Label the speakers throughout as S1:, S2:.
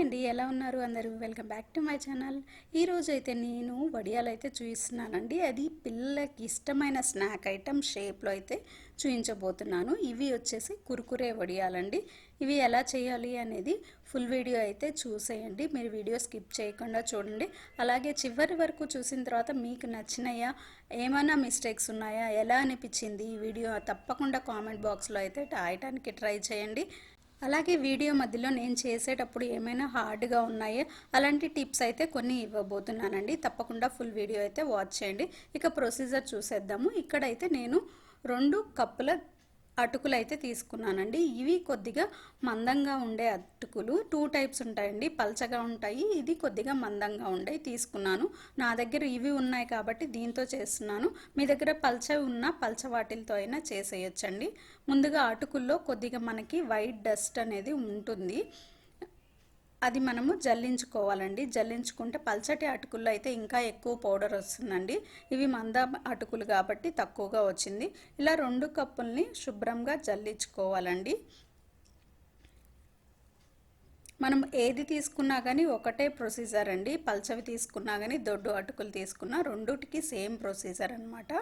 S1: అండి ఎలా ఉన్నారు అందరూ? Welcome back to my channel. ఈరోజు అయితే నేను వడియాలు అయితే చూపిస్తున్నానండి అది పిల్లలకి ఇష్టమైన స్నాక్ ఐటమ్ షేప్లో అయితే చూపించబోతున్నాను ఇవి వచ్చేసి కురుకురే వడియాలండి. ఇవి ఎలా చేయాలి అనేది ఫుల్ వీడియో అయితే చూసేయండి. మీరు వీడియో స్కిప్ చేయకుండా చూడండి. అలాగే చివరి వరకు చూసిన తర్వాత మీకు నచ్చినాయా ఏమైనా మిస్టేక్స్ ఉన్నాయా ఎలా అనిపించింది ఈ వీడియో తప్పకుండా కామెంట్ బాక్స్లో అయితే రాయటానికి ట్రై చేయండి. అలాగే వీడియో మధ్యలో నేను చేసేటప్పుడు ఏమైనా హార్డ్గా ఉన్నాయో అలాంటి టిప్స్ అయితే కొన్ని ఇవ్వబోతున్నానండి. తప్పకుండా ఫుల్ వీడియో అయితే వాచ్ చేయండి. ఇక ప్రొసీజర్ చూసేద్దాము. ఇక్కడైతే నేను రెండు కప్పుల అటుకులు అయితే తీసుకున్నానండి. ఇవి కొద్దిగా మందంగా ఉండే అటుకులు. టూ టైప్స్ ఉంటాయండి. పల్చగా ఉంటాయి. ఇది కొద్దిగా మందంగా ఉండే తీసుకున్నాను. నా దగ్గర ఇవి ఉన్నాయి కాబట్టి దీంతో చేస్తున్నాను. మీ దగ్గర పల్చ ఉన్న పల్చ వాటిలతో అయినా చేసేయచ్చండి. ముందుగా అటుకుల్లో కొద్దిగా మనకి వైట్ డస్ట్ అనేది ఉంటుంది. అది మనము జల్లించుకోవాలండి. జల్లించుకుంటే పల్చటి అటుకుల్లో అయితే ఇంకా ఎక్కువ పౌడర్ వస్తుందండి. ఇవి మంద అటుకులు కాబట్టి తక్కువగా వచ్చింది. ఇలా రెండు కప్పుల్ని శుభ్రంగా జల్లించుకోవాలండి. మనం ఏది తీసుకున్నా కానీ ఒకటే ప్రొసీజర్ అండి. పల్చవి తీసుకున్నా కానీ దొడ్డు అటుకులు తీసుకున్నా రెండుటికి సేమ్ ప్రొసీజర్ అనమాట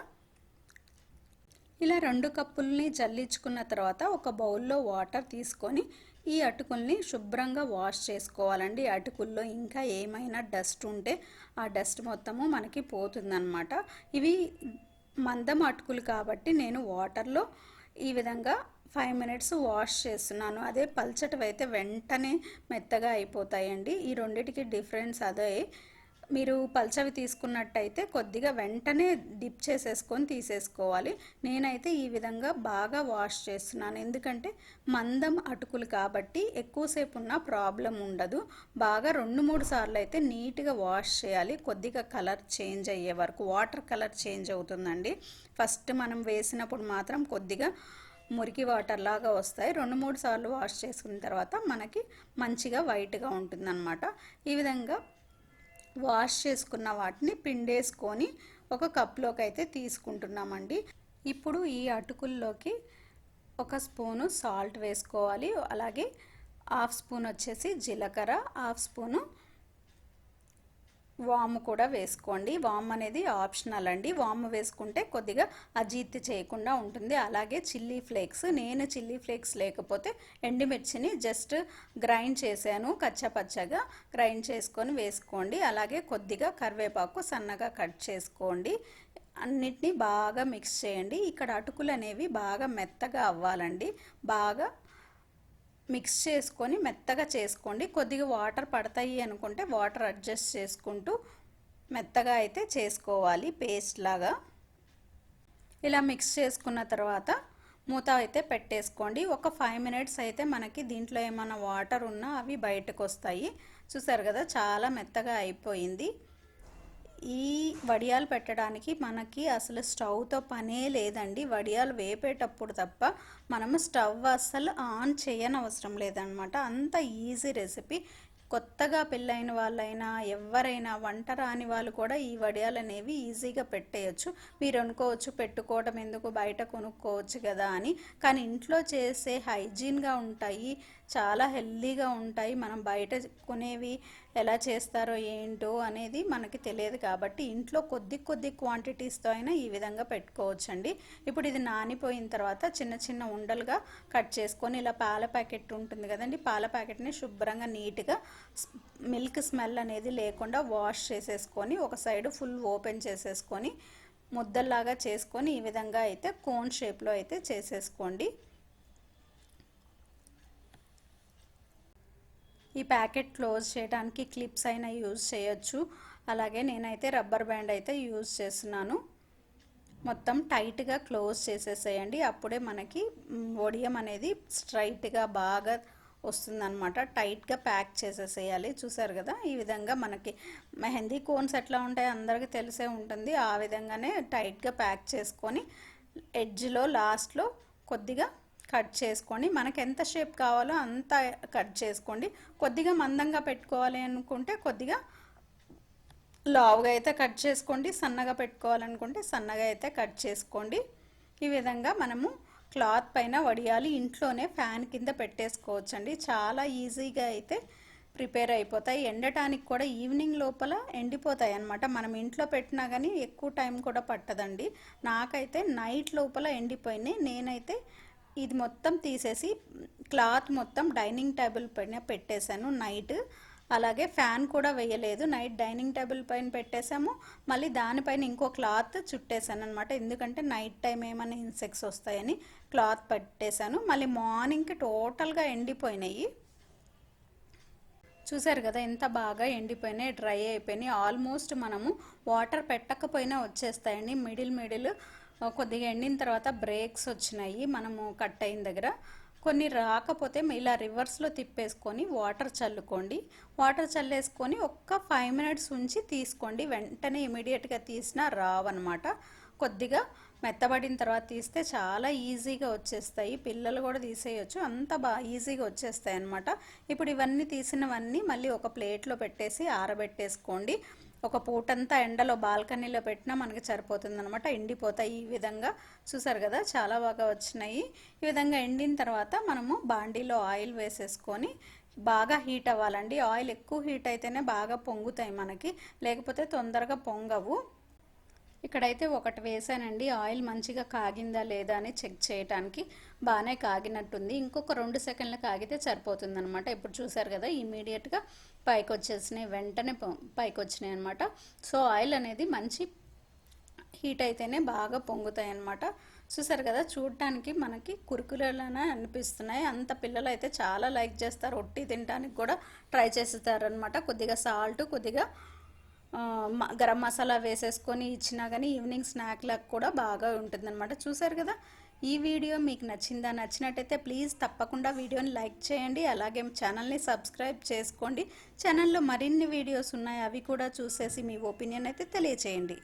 S1: ఇలా రెండు కప్పుల్ని జల్లించుకున్న తర్వాత ఒక బౌల్లో వాటర్ తీసుకొని ఈ అటుకుల్ని శుభ్రంగా వాష్ చేసుకోవాలండి. అటుకుల్లో ఇంకా ఏమైనా డస్ట్ ఉంటే ఆ డస్ట్ మొత్తము మనకి పోతుందన్నమాట. ఇవి మందం అటుకులు కాబట్టి నేను వాటర్లో ఈ విధంగా ఫైవ్ మినిట్స్ వాష్ చేస్తున్నాను. అదే పల్చటవైతే అయితే వెంటనే మెత్తగా అయిపోతాయండి. ఈ రెండిటికి డిఫరెన్స్ అదే. మీరు పల్చవి తీసుకున్నట్టయితే కొద్దిగా వెంటనే డిప్ చేసేసుకొని తీసేసుకోవాలి. నేనైతే ఈ విధంగా బాగా వాష్ చేస్తున్నాను. ఎందుకంటే మందం అటుకులు కాబట్టి ఎక్కువసేపు ఉన్న ప్రాబ్లం ఉండదు. బాగా రెండు మూడు సార్లు అయితే నీట్గా వాష్ చేయాలి. కొద్దిగా కలర్ చేంజ్ అయ్యే వరకు వాటర్ కలర్ చేంజ్ అవుతుందండి. ఫస్ట్ మనం వేసినప్పుడు మాత్రం కొద్దిగా మురికి వాటర్ లాగా వస్తాయి. రెండు మూడు సార్లు వాష్ చేసుకున్న తర్వాత మనకి మంచిగా వైట్గా ఉంటుందన్నమాట. ఈ విధంగా వాష్ చేసుకున్న వాటిని పిండేసుకొని ఒక కప్లోకి అయితే తీసుకుంటున్నామండి. ఇప్పుడు ఈ అటుకుల్లోకి ఒక స్పూను సాల్ట్ వేసుకోవాలి. అలాగే హాఫ్ స్పూన్ వచ్చేసి జీలకర్ర హాఫ్ స్పూను వాము కూడా వేసుకోండి. వామ్ అనేది ఆప్షనల్ అండి. వామ్ వేసుకుంటే కొద్దిగా అజీర్తి చేయకుండా ఉంటుంది. అలాగే చిల్లీ ఫ్లేక్స్ నేను చిల్లీ ఫ్లేక్స్ లేకపోతే ఎండుమిర్చిని జస్ట్ గ్రైండ్ చేశాను. కచ్చపచ్చగా గ్రైండ్ చేసుకొని వేసుకోండి. అలాగే కొద్దిగా కరివేపాకు సన్నగా కట్ చేసుకోండి. అన్నిటినీ బాగా మిక్స్ చేయండి. ఇక్కడ అటుకులు అనేవి బాగా మెత్తగా అవ్వాలండి. బాగా మిక్స్ చేసుకొని మెత్తగా చేసుకోండి. కొద్దిగా వాటర్ పడతాయి అనుకుంటే వాటర్ అడ్జస్ట్ చేసుకుంటూ మెత్తగా అయితే చేసుకోవాలి పేస్ట్ లాగా. ఇలా మిక్స్ చేసుకున్న తర్వాత మూత అయితే పెట్టేసుకోండి. ఒక ఫైవ్ మినిట్స్ అయితే మనకి దీంట్లో ఏమైనా వాటర్ ఉన్నా అవి బయటకు వస్తాయి. చూసారు కదా చాలా మెత్తగా అయిపోయింది. ఈ వడియాలు పెట్టడానికి మనకి అసలు స్టవ్తో పనే లేదండి. వడియాలు వేపేటప్పుడు తప్ప మనము స్టవ్ అస్సలు ఆన్ చేయనవసరం లేదనమాట. అంత ఈజీ రెసిపీ. కొత్తగా పెళ్ళైన వాళ్ళైనా ఎవరైనా వంట రాని వాళ్ళు కూడా ఈ వడియాలు అనేవి ఈజీగా పెట్టేయచ్చు. మీరు అనుకోవచ్చు పెట్టుకోవడం ఎందుకు? బయట కొనుక్కోవచ్చు కదా అని. కానీ ఇంట్లో చేసే హైజీన్గా ఉంటాయి చాలా హెల్దీగా ఉంటాయి. మనం బయట కొనేవి ఎలా చేస్తారో ఏంటో అనేది మనకి తెలియదు కాబట్టి ఇంట్లో కొద్ది కొద్ది క్వాంటిటీస్తో అయినా ఈ విధంగా పెట్టుకోవచ్చండి. ఇప్పుడు ఇది నానిపోయిన తర్వాత చిన్న చిన్న ఉండలుగా కట్ చేసుకొని ఇలా పాల ప్యాకెట్ ఉంటుంది కదండి. పాల ప్యాకెట్ని శుభ్రంగా నీట్గా మిల్క్ స్మెల్ అనేది లేకుండా వాష్ చేసేసుకొని ఒక సైడ్ ఫుల్ ఓపెన్ చేసేసుకొని ముద్దల్లాగా చేసుకొని ఈ విధంగా అయితే కోన్ షేప్లో అయితే చేసేసుకోండి. ఈ ప్యాకెట్ క్లోజ్ చేయడానికి క్లిప్స్ అయినా యూజ్ చేయొచ్చు. అలాగే నేనైతే రబ్బర్ బ్యాండ్ అయితే యూజ్ చేస్తున్నాను. మొత్తం టైట్గా క్లోజ్ చేసేసేయండి. అప్పుడే మనకి ఒడియం అనేది స్ట్రైట్గా బాగా వస్తుందన్నమాట. టైట్గా ప్యాక్ చేసేసేయాలి. చూసారు కదా? ఈ విధంగా మనకి మెహందీ కోన్స్ ఎట్లా ఉంటాయో అందరికీ తెలిసే ఉంటుంది. ఆ విధంగానే టైట్గా ప్యాక్ చేసుకొని ఎడ్జ్లో లాస్ట్లో కొద్దిగా కట్ చేసుకోండి మనకు ఎంత షేప్ కావాలో అంత కట్ చేసుకోండి. కొద్దిగా మందంగా పెట్టుకోవాలి అనుకుంటే కొద్దిగా లావుగా అయితే కట్ చేసుకోండి. సన్నగా పెట్టుకోవాలనుకుంటే సన్నగా అయితే కట్ చేసుకోండి. ఈ విధంగా మనము క్లాత్ పైన వడియాలి. ఇంట్లోనే ఫ్యాన్ కింద పెట్టేసుకోవచ్చండి. చాలా ఈజీగా అయితే ప్రిపేర్ అయిపోతాయి. ఎండటానికి కూడా ఈవినింగ్ లోపల ఎండిపోతాయి అన్నమాట. మనం ఇంట్లో పెట్టినా కానీ ఎక్కువ టైం కూడా పట్టదండి. నాకైతే నైట్ లోపల ఎండిపోయినాయి. నేనైతే ఇది మొత్తం తీసేసి క్లాత్ మొత్తం డైనింగ్ టేబుల్ పైన పెట్టేశాను నైట్. అలాగే ఫ్యాన్ కూడా వేయలేదు. నైట్ డైనింగ్ టేబుల్ పైన పెట్టేశాము. మళ్ళీ దానిపైన ఇంకో క్లాత్ చుట్టేశాను అనమాట ఎందుకంటే నైట్ టైం ఏమైనా ఇన్సెక్ట్స్ వస్తాయని క్లాత్ పెట్టేశాను. మళ్ళీ మార్నింగ్కి టోటల్గా ఎండిపోయినాయి. చూసారు కదా ఎంత బాగా ఎండిపోయినాయి డ్రై అయిపోయినాయి. ఆల్మోస్ట్ మనము వాటర్ పెట్టకపోయినా వచ్చేస్తాయండి. మిడిల్ మిడిల్ కొద్దిగా ఎండిన తర్వాత బ్రేక్స్ వచ్చినాయి. మనము కట్ అయిన దగ్గర కొన్ని రాకపోతే ఇలా రివర్స్లో తిప్పేసుకొని వాటర్ చల్లుకోండి. వాటర్ చల్లేసుకొని ఒక్క ఫైవ్ మినిట్స్ ఉంచి తీసుకోండి. వెంటనే ఇమీడియట్గా తీసినా రావన్నమాట. కొద్దిగా మెత్తబడిన తర్వాత తీస్తే చాలా ఈజీగా వచ్చేస్తాయి. పిల్లలు కూడా తీసేయచ్చు. అంత బాగా ఈజీగా వచ్చేస్తాయి అనమాట ఇప్పుడు ఇవన్నీ తీసినవన్నీ మళ్ళీ ఒక ప్లేట్లో పెట్టేసి ఆరబెట్టేసుకోండి. ఒక పూటంతా ఎండలో బాల్కనీలో పెట్టినా మనకి సరిపోతుంది అనమాట ఎండిపోతాయి ఈ విధంగా. చూసారు కదా చాలా బాగా వచ్చినాయి. ఈ విధంగా ఎండిన తర్వాత మనము బాండీలో ఆయిల్ వేసేసుకొని బాగా హీట్ అవ్వాలండి. ఆయిల్ ఎక్కువ హీట్ అయితేనే బాగా పొంగుతాయి మనకి. లేకపోతే తొందరగా పొంగవు. ఇక్కడైతే ఒకటి వేసానండి. ఆయిల్ మంచిగా కాగిందా లేదా అని చెక్ చేయడానికి బాగానే కాగినట్టుంది. ఇంకొక రెండు సెకండ్లు కాగితే సరిపోతుంది అనమాట ఇప్పుడు చూసారు కదా ఇమీడియట్గా పైకి వచ్చేసినాయి వెంటనే పైకి వచ్చినాయి అనమాట సో ఆయిల్ అనేది మంచి హీట్ అయితేనే బాగా పొంగుతాయి అనమాట చూసారు కదా చూడటానికి మనకి కురుకులలానే అనిపిస్తున్నాయి. అంత పిల్లలు అయితే చాలా లైక్ చేస్తారు. రొట్టి తినడానికి కూడా ట్రై చేస్తారనమాట కొద్దిగా సాల్ట్ కొద్దిగా గరం మసాలా వేసేసుకొని ఇచ్చినా కానీ ఈవినింగ్ స్నాక్ లాగా కూడా బాగా ఉంటుందన్నమాట. చూసారు కదా? ఈ వీడియో మీకు నచ్చిందా? నచ్చినట్టయితే ప్లీజ్ తప్పకుండా వీడియోని లైక్ చేయండి. అలాగే ఛానల్ని సబ్స్క్రైబ్ చేసుకోండి. ఛానల్లో మరిన్ని వీడియోస్ ఉన్నాయి. అవి కూడా చూసేసి మీ ఒపీనియన్ అయితే తెలియచేయండి.